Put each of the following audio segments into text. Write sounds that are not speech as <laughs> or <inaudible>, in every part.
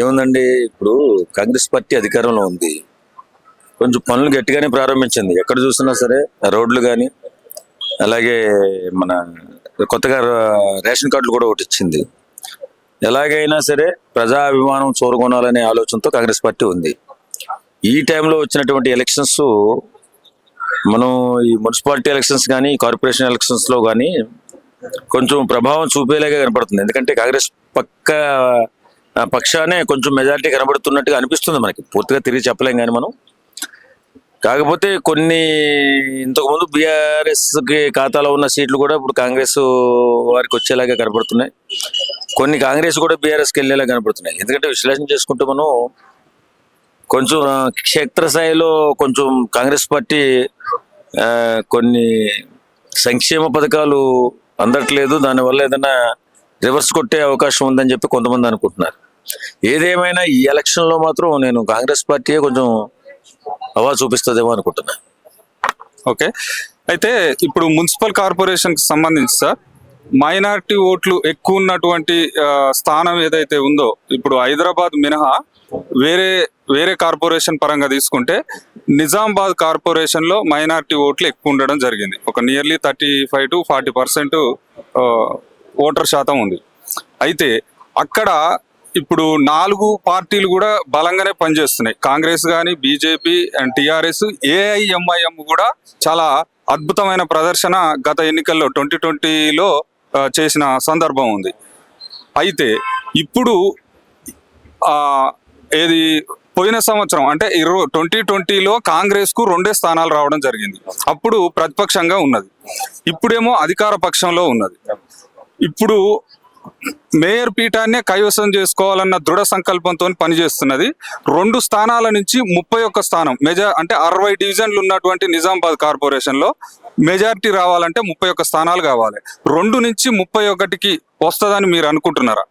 ఏముందండి? ఇప్పుడు కాంగ్రెస్ పార్టీ అధికారంలో ఉంది. కొంచెం పనులు గట్టిగానే ప్రారంభించింది. ఎక్కడ చూసినా సరే రోడ్లు కానీ అలాగే మన కొత్తగా రేషన్ కార్డులు కూడా ఒకటి ఇచ్చింది. ఎలాగైనా సరే ప్రజా అభిమానం చూరగొనాలనే ఆలోచనతో కాంగ్రెస్ పార్టీ ఉంది. ఈ టైంలో వచ్చినటువంటి ఎలక్షన్స్ మనం ఈ మున్సిపాలిటీ ఎలక్షన్స్ కానీ కార్పొరేషన్ ఎలక్షన్స్లో కానీ కొంచెం ప్రభావం చూపేలాగా కనపడుతుంది. ఎందుకంటే కాంగ్రెస్ పక్క పక్షానే కొంచెం మెజారిటీ కనబడుతున్నట్టుగా అనిపిస్తుంది మనకి. పూర్తిగా తిరిగి చెప్పలేం కానీ మనం. కాకపోతే కొన్ని ఇంతకుముందు బీఆర్ఎస్కి ఖాతాలో ఉన్న సీట్లు కూడా ఇప్పుడు కాంగ్రెస్ వారికి వచ్చేలాగా కనబడుతున్నాయి. కొన్ని కాంగ్రెస్ కూడా బీఆర్ఎస్కి వెళ్ళేలా కనబడుతున్నాయి. ఎందుకంటే విశ్లేషణ చేసుకుంటే మనం కొంచెం క్షేత్రస్థాయిలో కొంచెం కాంగ్రెస్ పార్టీ కొన్ని సంక్షేమ పథకాలు అందట్లేదు. దానివల్ల ఏదైనా రివర్స్ కొట్టే అవకాశం ఉందని చెప్పి కొంతమంది అనుకుంటున్నారు. ఏదేమైనా ఈ ఎలక్షన్లో మాత్రం నేను కాంగ్రెస్ పార్టీయే కొంచెం హవా చూపిస్తుందేమో అనుకుంటున్నా. ఓకే. అయితే ఇప్పుడు మున్సిపల్ కార్పొరేషన్కి సంబంధించి సార్ మైనారిటీ ఓట్లు ఎక్కువ ఉన్నటువంటి స్థానం ఏదైతే ఉందో ఇప్పుడు హైదరాబాద్ మినహా వేరే వేరే కార్పొరేషన్ పరంగా తీసుకుంటే నిజామాబాద్ కార్పొరేషన్లో ఓట్లు ఎక్కువ ఉండడం జరిగింది. ఒక nearly thirty five to forty percent voter శాతం ఉంది. అయితే అక్కడ ఇప్పుడు నాలుగు పార్టీలు కూడా బలంగానే పనిచేస్తున్నాయి. కాంగ్రెస్ కానీ బీజేపీ అండ్ టిఆర్ఎస్ ఏఐఎంఐఎం కూడా చాలా అద్భుతమైన ప్రదర్శన గత ఎన్నికల్లో ట్వంటీ ట్వంటీలో చేసిన సందర్భం ఉంది. అయితే ఇప్పుడు ఏది పోయిన సంవత్సరం అంటే ఇరవై ట్వంటీ ట్వంటీలో కాంగ్రెస్కు రెండే స్థానాలు రావడం జరిగింది. అప్పుడు ప్రతిపక్షంగా ఉన్నది. ఇప్పుడేమో అధికార పక్షంలో ఉన్నది. ఇప్పుడు మేయర్ పీఠాన్నే కైవసం చేసుకోవాలన్న దృఢ సంకల్పంతో పనిచేస్తున్నది. రెండు స్థానాల నుంచి ముప్పై ఒక్క స్థానం మెజా అంటే అరవై డివిజన్లు ఉన్నటువంటి నిజామాబాద్ కార్పొరేషన్లో మెజారిటీ రావాలంటే ముప్పై ఒక్క స్థానాలు కావాలి. రెండు నుంచి ముప్పై ఒకటికి వస్తుందని మీరు అనుకుంటున్నారా?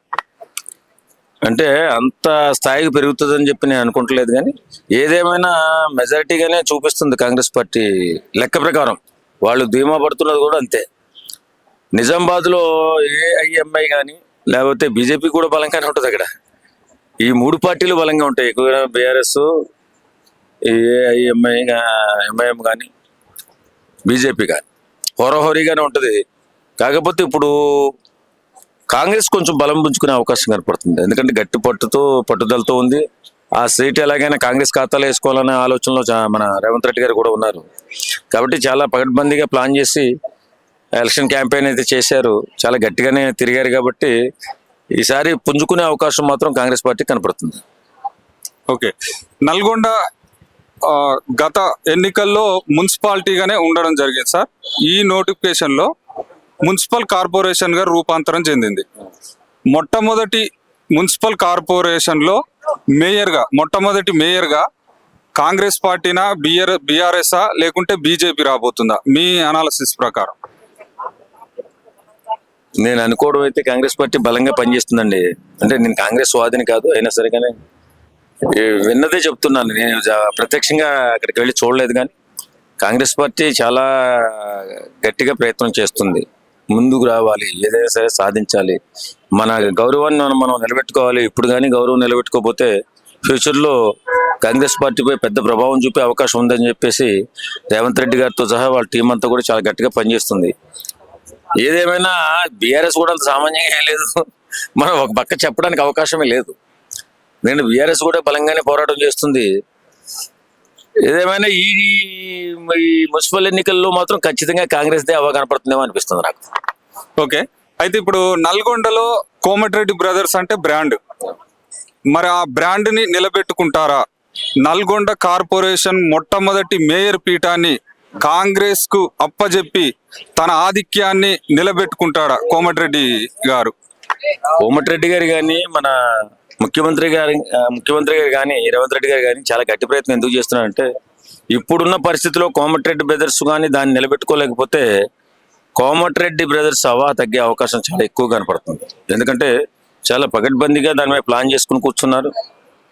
అంటే అంత స్థాయికి పెరుగుతుందని చెప్పి నేను అనుకుంటలేదు కానీ ఏదేమైనా మెజారిటీగానే చూపిస్తుంది కాంగ్రెస్ పార్టీ లెక్క ప్రకారం. వాళ్ళు ధీమా పడుతున్నది కూడా అంతే. నిజామాబాద్లో ఏఐఎంఐ కానీ లేకపోతే బీజేపీ కూడా బలంగానే ఉంటుంది అక్కడ. ఈ మూడు పార్టీలు బలంగా ఉంటాయి. ఎక్కువగా బీఆర్ఎస్ ఏఐఎంఐ ఎంఐఎం కానీ బీజేపీ కానీ హోరహోరీగానే ఉంటుంది కాకపోతే ఇప్పుడు కాంగ్రెస్ కొంచెం బలం పుంజుకునే అవకాశం కనపడుతుంది. ఎందుకంటే గట్టి పట్టుతో పట్టుదలతో ఉంది. ఆ సీట్ ఎలాగైనా కాంగ్రెస్ ఖాతాలో వేసుకోవాలనే ఆలోచనలో చా- మన రేవంత్ రెడ్డి గారు కూడా ఉన్నారు. కాబట్టి చాలా పకడ్బందీగా ప్లాన్ చేసి ఎలక్షన్ క్యాంపెయిన్ అయితే చేశారు చాలా గట్టిగానే తిరిగారు కాబట్టి ఈసారి పుంజుకునే అవకాశం మాత్రం కాంగ్రెస్ పార్టీ కనపడుతుంది. ఓకే. నల్గొండ గత ఎన్నికల్లో మున్సిపాలిటీగానే ఉండడం జరిగింది సార్. ఈ నోటిఫికేషన్లో మున్సిపల్ కార్పొరేషన్గా రూపాంతరం చెందింది. మొట్టమొదటి మున్సిపల్ కార్పొరేషన్లో మేయర్గా మొట్టమొదటి మేయర్గా కాంగ్రెస్ పార్టీనా బిఆర్ బీఆర్ఎస్ఆ లేకుంటే బీజేపీ రాబోతుందా? మీ అనాలసిస్ ప్రకారం. నేను అనుకోవడం అయితే కాంగ్రెస్ పార్టీ బలంగా పనిచేస్తుందండి. అంటే నేను కాంగ్రెస్ వాదిని కాదు అయినా సరే కానీ విన్నదే చెప్తున్నాను. నేను జా- ప్రత్యక్షంగా అక్కడికి వెళ్ళి చూడలేదు కానీ కాంగ్రెస్ పార్టీ చాలా గట్టిగా ప్రయత్నం చేస్తుంది. ముందుకు రావాలి ఏదైనా సరే సాధించాలి. మన గౌరవాన్ని మనం మనం నిలబెట్టుకోవాలి. ఇప్పుడు కానీ గౌరవం నిలబెట్టుకోకపోతే ఫ్యూచర్లో కాంగ్రెస్ పార్టీపై పెద్ద ప్రభావం చూపే అవకాశం ఉందని చెప్పేసి రేవంత్ రెడ్డి గారితో సహా వాళ్ళ టీం అంతా కూడా చాలా గట్టిగా పనిచేస్తుంది. ఏదేమైనా బీఆర్ఎస్ కూడా అంత సామాన్యంగా ఏం లేదు. మనం ఒక పక్క చెప్పడానికి అవకాశమే లేదు. నేను బీఆర్ఎస్ కూడా బలంగానే పోరాటం చేస్తుంది. ఏదేమైనా ఈ మున్సిపల్ ఎన్నికల్లో మాత్రం ఖచ్చితంగా కాంగ్రెస్ దే అవగా కనపడుతుందేమో అనిపిస్తుంది నాకు. ఓకే. అయితే ఇప్పుడు నల్గొండలో కోమటిరెడ్డి బ్రదర్స్ అంటే బ్రాండ్. మరి ఆ బ్రాండ్ని నిలబెట్టుకుంటారా? నల్గొండ కార్పొరేషన్ మొట్టమొదటి మేయర్ పీఠాన్ని కాంగ్రెస్కు అప్పజెప్పి తన ఆధిక్యాన్ని నిలబెట్టుకుంటాడా కోమటిరెడ్డి గారు? కోమటిరెడ్డి గారు కానీ మన ముఖ్యమంత్రి గారి ముఖ్యమంత్రి గారు కానీ రేవంత్ రెడ్డి గారు కానీ చాలా గట్టి ప్రయత్నం ఎందుకు చేస్తున్నారంటే ఇప్పుడున్న పరిస్థితిలో కోమటిరెడ్డి బ్రదర్స్ కానీ దాన్ని నిలబెట్టుకోలేకపోతే కోమటిరెడ్డి బ్రదర్స్ అవా తగ్గే అవకాశం చాలా ఎక్కువ కనపడుతుంది. ఎందుకంటే చాలా పకడ్బందీగా దాని మీద ప్లాన్ చేసుకుని కూర్చున్నారు.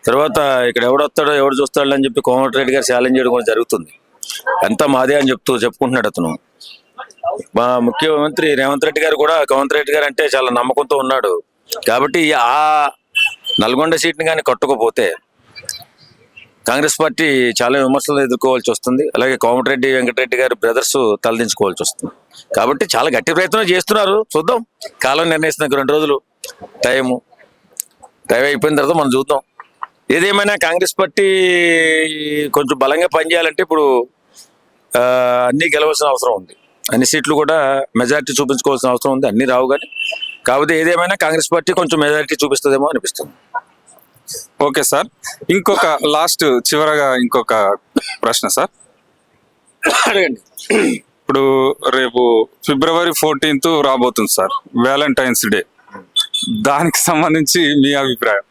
తర్వాత ఇక్కడ ఎవడు వస్తాడో ఎవడు చూస్తాడో అని చెప్పి కోమటిరెడ్డి గారు ఛాలెంజ్ చేయడం కూడా జరుగుతుంది. ఎంత మాదే అని చెప్తూ చెప్పుకుంటున్నాడు అతను. మా ముఖ్యమంత్రి రేవంత్ రెడ్డి గారు కూడా రేవంత్ రెడ్డి గారు అంటే చాలా నమ్మకంతో ఉన్నాడు. కాబట్టి ఆ నల్గొండ సీట్ని కానీ కొట్టకపోతే కాంగ్రెస్ పార్టీ చాలా విమర్శలు ఎదుర్కోవాల్సి వస్తుంది. అలాగే కోమటిరెడ్డి వెంకటరెడ్డి గారి బ్రదర్స్ తలదించుకోవాల్సి వస్తుంది. కాబట్టి చాలా గట్టి ప్రయత్నం చేస్తున్నారు. చూద్దాం. కాలం నిర్ణయిస్తున్న రెండు రోజులు టైము. టైం అయిపోయిన తర్వాత మనం చూద్దాం. ఏదేమైనా కాంగ్రెస్ పార్టీ కొంచెం బలంగా పనిచేయాలంటే ఇప్పుడు అన్నీ గెలవాల్సిన అవసరం ఉంది. అన్ని సీట్లు కూడా మెజారిటీ చూపించుకోవాల్సిన అవసరం ఉంది. అన్ని రావు కానీ కాకపోతే ఏదేమైనా కాంగ్రెస్ పార్టీ కొంచెం మెజారిటీ చూపిస్తుందేమో అనిపిస్తుంది. Okay sir. ఇంకొక లాస్ట్ చివరగా ఇంకొక ప్రశ్న సార్. అడగండి. ఇప్పుడు రేపు ఫిబ్రవరి ఫోర్టీన్త్ రాబోతుంది సార్ వ్యాలంటైన్స్ డే. దానికి సంబంధించి మీ అభిప్రాయం.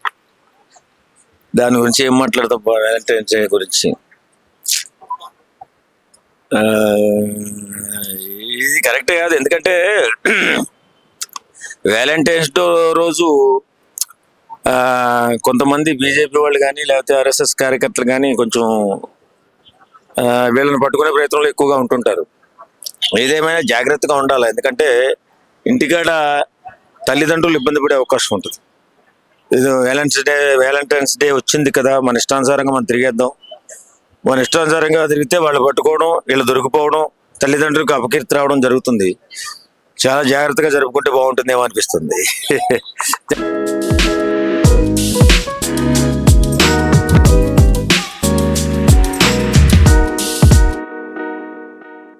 దాని గురించి ఏం మాట్లాడతాం? వ్యాలంటైన్స్ గురించి. ఇది కరెక్టే కాదు. ఎందుకంటే వ్యాలంటైన్స్ డే రోజు కొంతమంది బీజేపీ వాళ్ళు కానీ లేకపోతే ఆర్ఎస్ఎస్ కార్యకర్తలు కానీ కొంచెం వీళ్ళని పట్టుకునే ప్రయత్నంలో ఎక్కువగా ఉంటుంటారు. ఏదేమైనా జాగ్రత్తగా ఉండాలి. ఎందుకంటే ఇంటికాడ తల్లిదండ్రులు ఇబ్బంది పడే అవకాశం ఉంటుంది. ఇది వ్యాలంటైన్స్ డే వ్యాలంటైన్స్ డే వచ్చింది కదా మన ఇష్టానుసారంగా మనం తిరిగేద్దాం. మన ఇష్టానుసారంగా తిరిగితే వాళ్ళు పట్టుకోవడం వీళ్ళు దొరికిపోవడం తల్లిదండ్రులకు అపకీర్తి రావడం జరుగుతుంది. చాలా జాగ్రత్తగా జరుపుకుంటే బాగుంటుందేమో అనిపిస్తుంది. <laughs>